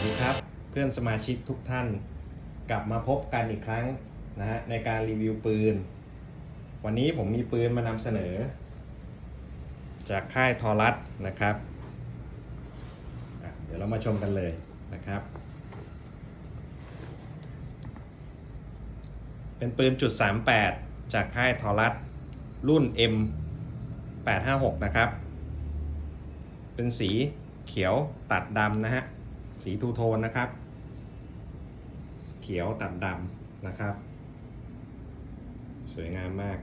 วัสดีครับ เพื่อนสมาชิกทุกท่านกลับมาพบกันอีกครั้งนะฮะในการรีวิวปืน วันนี้ผมมีปืนมานำเสนอ จากค่ายทอรัสนะครับ เดี๋ยวเรามาชมกันเลยนะครับ เป็นปืนจุด38 จากค่ายทอรัสรุ่น M 856นะครับ เป็นสีเขียวตัดดำนะฮะ สีทูโทนนะครับ เขียวตัดดำนะครับ สวยงามมาก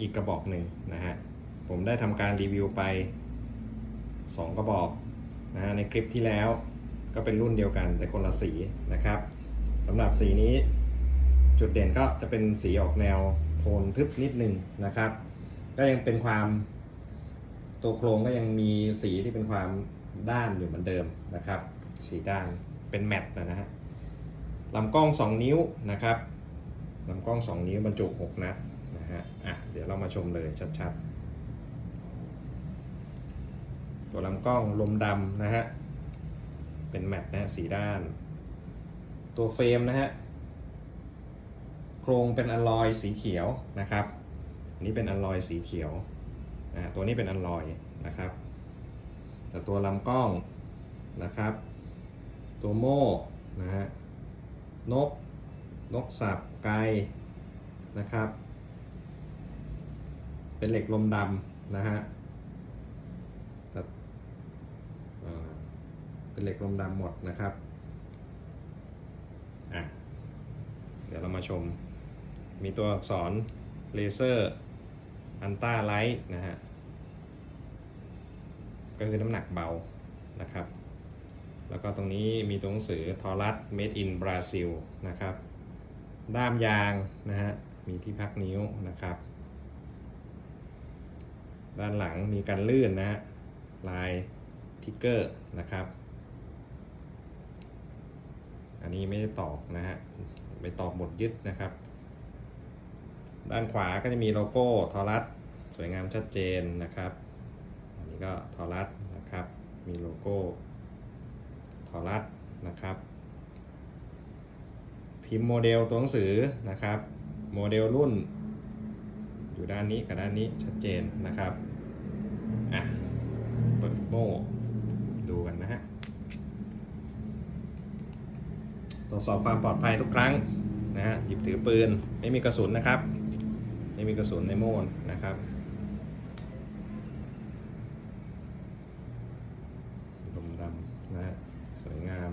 อีกกระบอกหนึ่งนะฮะ ผมได้ทำการรีวิวไป 2 กระบอกนะฮะในคลิปที่แล้วก็เป็นรุ่นเดียวกันแต่คนละสีนะครับสำหรับสีนี้จุดเด่นก็จะเป็นสีออกแนวโทนทึบนิดนึงนะครับ ก็ยังเป็นความ ตัวโครงก็ยังมีสีที่เป็นความด้านอยู่เหมือนเดิมนะครับ สีด้านเป็นแมตต์นะฮะลำกล้อง 2 นิ้วนะครับลำกล้อง 2 นิ้วบรรจุ 6 นัดนะฮะอะเดี๋ยวเรามาชมเลยชัดๆ ตัวลำกล้องลมดำนะฮะเป็นแมตต์นะฮะสีด้าน ตัวเฟรมนะฮะโครงเป็นอลลอยสีเขียวนะครับอันนี้เป็นอลลอยสีเขียว ตัวนี้เป็นอันลอยนะครับ แต่ตัวลำกล้องนะครับ ตัวโม่นะฮะนก นกสับไกนะครับ เป็นเหล็กลมดำนะฮะเป็นเหล็กลมดำหมดนะครับอะเดี๋ยวเรามาชม มีตัวอักษรเลเซอร์ อันต้าไลท์นะฮะ ก็คือน้ำหนักเบานะครับ แล้วก็ตรงนี้มีตัวหนังสือทอรัส made in Brazil นะครับ ด้ามยางนะฮะ มีที่พักนิ้วนะครับ ด้านหลังมีการลื่นนะฮะ ลายทิกเกอร์นะครับ อันนี้ไม่ได้ตอกนะฮะ ไปตอกบดยึดนะครับด้านขวาก็จะมีโลโก้ทอรัส สวยงามชัดเจนนะครับ อันนี้ก็ทอรัสนะครับ มีโลโก้ทอรัสนะครับ พิมพ์โมเดลตัวหนังสือนะครับ โมเดลรุ่น อยู่ด้านนี้กับด้านนี้ชัดเจนนะครับอะเปิดโม่ดูกันนะฮะตรวจสอบความปลอดภัยทุกครั้งนะฮะหยิบถือปืนไม่มีกระสุนนะครับ ไม่มีกระสุนในโม่นะครับดมดำนะฮะสวยงาม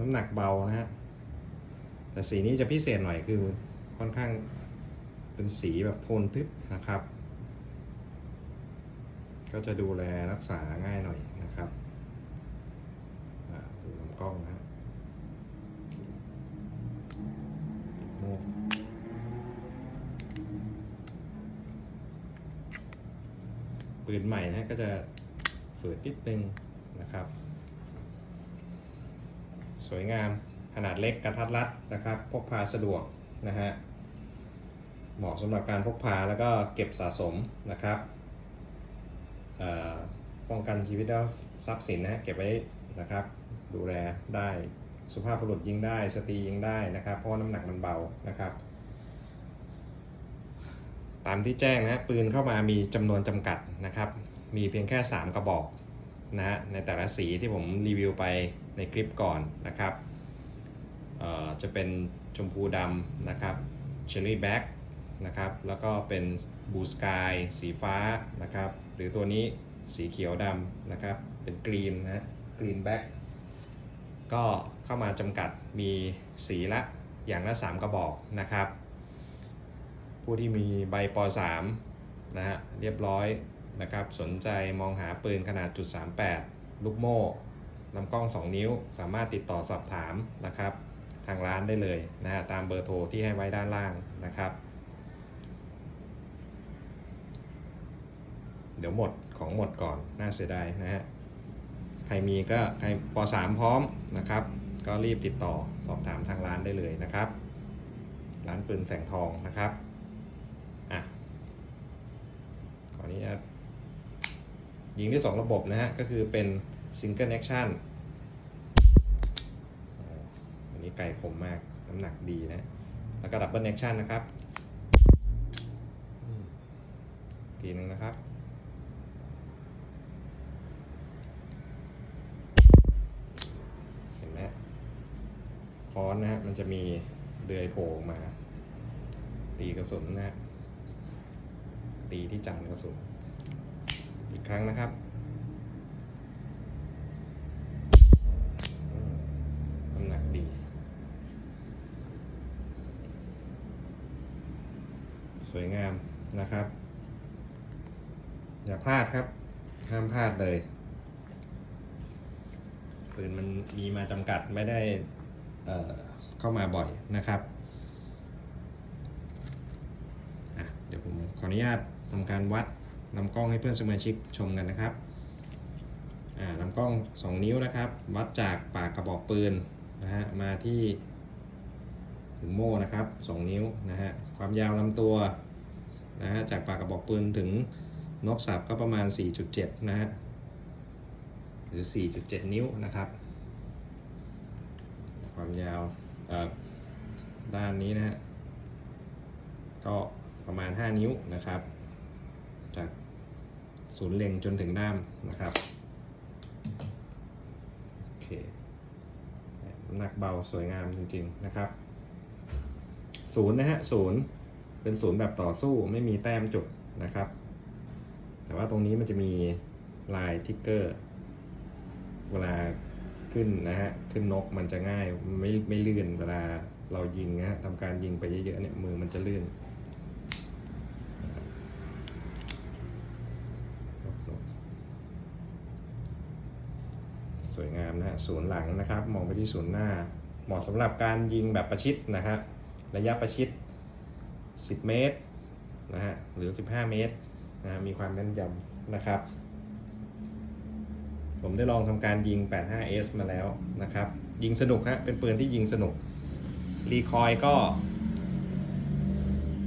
น้ำหนักเบานะฮะ แต่สีนี้จะพิเศษหน่อยคือค่อนข้างเป็นสีแบบโทนทึบนะครับ ก็จะดูแลรักษาง่ายหน่อยนะครับดูลำกล้องนะฮะปืนใหม่นะก็จะฝืดนิดนึงนะครับ สวยงาม ขนาดเล็กกระทัดรัดนะครับ พกพาสะดวกนะฮะ เหมาะสำหรับการพกพาแล้วก็เก็บสะสมนะครับป้องกันชีวิตและทรัพย์สินนะเก็บไว้นะครับ ดูแลได้สุภาพบุรุษยิงได้ สตรียิงได้นะครับ เพราะน้ำหนักมันเบานะครับตามที่แจ้งนะปืนเข้ามามีจำนวนจำกัดนะครับ มีเพียงแค่ 3 กระบอก นะฮะในแต่ละสีที่ผมรีวิวไปในคลิปก่อนนะครับเอ่อจะเป็นชมพูดำนะครับเชอร์รี่แบ็กนะครับแล้วก็เป็นบูสกายสีฟ้านะครับหรือตัวนี้สีเขียวดำนะครับเป็นกรีนนะกรีนแบ็กก็เข้ามาจำกัดมีสีละอย่างละ 3 กระบอกนะครับ ผู้ที่มีใบป .3 นะฮะเรียบร้อย นะครับสนใจมองหาปืนขนาดจุด38 ลูกโม่ลำกล้อง 2 นิ้วสามารถติดต่อสอบถามนะครับ ทางร้านได้เลยนะฮะตามเบอร์โทรที่ให้ไว้ด้านล่างนะครับ เดี๋ยวหมดของหมดก่อนน่าเสียดายนะฮะใครมีก็ใครป .3 พร้อมนะครับ ก็รีบติดต่อสอบถามทางร้านได้เลยนะครับ ร้านปืนแสงทองนะครับอะขออนุญาต ยิงได้สองระบบนะฮะ ก็คือเป็น Single Action อ๋ออันนี้ไก่คมมาก น้ำหนักดีนะ แล้วก็ Double Action นะครับอืมทีหนึ่งนะครับ เห็นไหมค้อนนะฮะ มันจะมีเดือยโผล่มา ตีกระสุนนะฮะตีที่จานกระสุน อีกครั้งนะครับน้ำหนักดี สวยงามนะครับ อย่าพลาดครับ ห้ามพลาดเลยปืนมันมีมาจำกัดไม่ได้เเข้ามาบ่อยนะครับเดี๋ยวผมขออนุญาตทำการวัด ลำกล้องให้เพื่อนสมาชิกชมกันนะครับอ่าลำกล้อง 2 นิ้วนะครับ วัดจากปากกระบอกปืนนะฮะมาที่ถึงโม่นะครับ 2 นิ้วนะฮะความยาวลำตัวนะฮะจากปากกระบอกปืนถึงนกสับก็ประมาณ 4.7 นะฮะหรือ 4.7 นิ้วนะครับ ความยาวด้านนี้นะฮะก็ประมาณ 5 นิ้วนะครับ ศูนย์เล็งจนถึงด้ามนะครับโอเคน้ำหนักเบาสวยงามจริงๆนะครับศูนย์นะฮะศูนย์เป็นศูนย์แบบต่อสู้ไม่มีแต้มจุดนะครับ แต่ว่าตรงนี้มันจะมีลายทิกเกอร์ เวลาขึ้นนะฮะขึ้นนกมันจะง่ายไม่ไม่ลื่นเวลาเรายิงนะฮะทำการยิงไปเยอะๆเนี่ยมือมันจะลื่น ส วยงามนะฮะศูนย์หลังนะครับ มองไปที่ศูนย์หน้า เหมาะสำหรับการยิงแบบประชิดนะฮะระยะประชิด 10 เมตรนะฮะหรือ 15 เมตรนะฮะมีความแม่นยำนะครับ ผมได้ลองทำการยิง 85S มาแล้วนะครับ ยิงสนุกฮะเป็นปืนที่ยิงสนุก รีคอยก็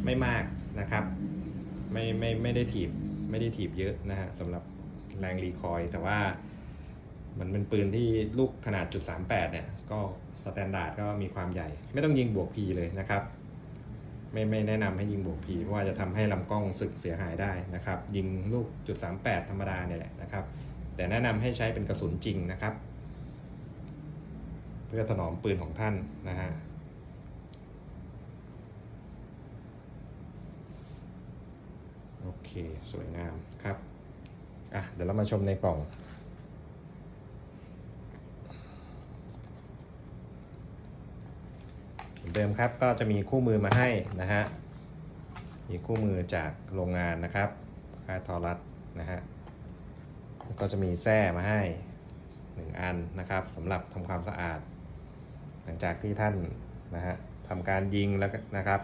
ไม่มากนะครับไม่ไม่ไม่ได้ถีบไม่ได้ถีบเยอะนะฮะสำหรับแรงรีคอยแต่ว่า เป็นปืนที่ลูกขนาดจุด38เนี่ย ก็สแตนดาร์ดก็มีความใหญ่ ไม่ต้องยิงบวก P เลยนะครับ ไม่ไม่แนะนำให้ยิงบวก P เพราะว่าจะทำให้ลำกล้องสึกเสียหายได้นะครับ ยิงลูกจุด38ธรรมดาเนี่ยแหละนะครับ แต่แนะนำให้ใช้เป็นกระสุนจริงนะครับ เพื่อถนอมปืนของท่านนะฮะโอเค สวยงามครับ อะ เดี๋ยวเรามาชมในกล่อง เดิมครับก็จะมีคู่มือมาให้นะฮะมีคู่มือจากโรงงานนะครับค่ายทอรัสนะฮะก็จะมีแส้มาให้ 1 อันนะครับสำหรับทำความสะอาด หลังจากที่ท่านนะฮะทำการยิงแล้วนะครับ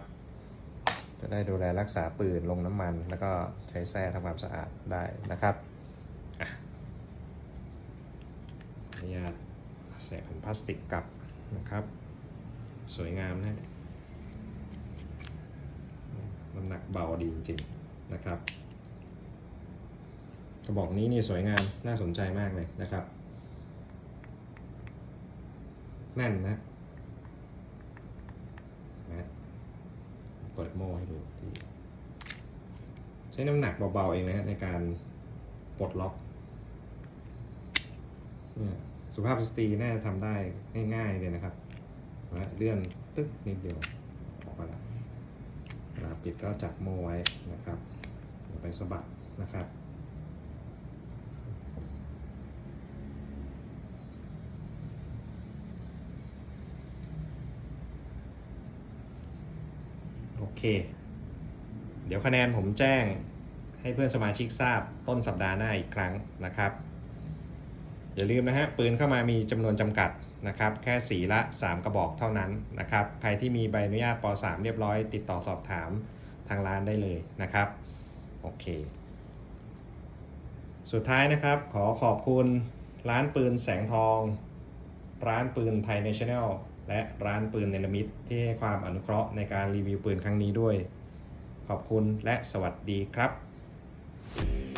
จะได้ดูแลรักษาปืนลงน้ำมัน แล้วก็ใช้แส้ทำความสะอาดได้นะครับอะขออนุญาตใส่แผ่นพลาสติกกลับนะครับ สวยงามนะน้ำหนักเบาดีจริงๆนะครับ กระบอกนี้นี่สวยงามน่าสนใจมากเลยนะครับ แน่นนะนะเปิดโม่ให้ดูทีใช้น้ำหนักเบาๆเองนะฮะในการปลดล็อกเนี่ยสุภาพสตรีน่าจะทำได้ง่ายๆเลยนะครับ นะเลื่อนตึ๊กนิดเดียวออกมาแล้วเวลาปิดก็จับโม่ไว้นะครับอย่าไปสะบัดนะครับโอเค เดี๋ยวคะแนนผมแจ้งให้เพื่อนสมาชิกทราบต้นสัปดาห์หน้าอีกครั้งนะครับ อย่าลืมนะฮะปืนเข้ามามีจำนวนจำกัด นะครับแค่สีละ 3 กระบอกเท่านั้นนะครับใครที่มีใบอนุญาตป .3 เรียบร้อย ติดต่อสอบถามทางร้านได้เลยนะครับโอเค สุดท้ายนะครับขอขอบคุณร้านปืนแสงทอง ร้านปืนไทยเนชั่นแนลและร้านปืนเนลมิตที่ให้ความอนุเคราะห์ในการรีวิวปืนครั้งนี้ด้วย ขอบคุณและสวัสดีครับ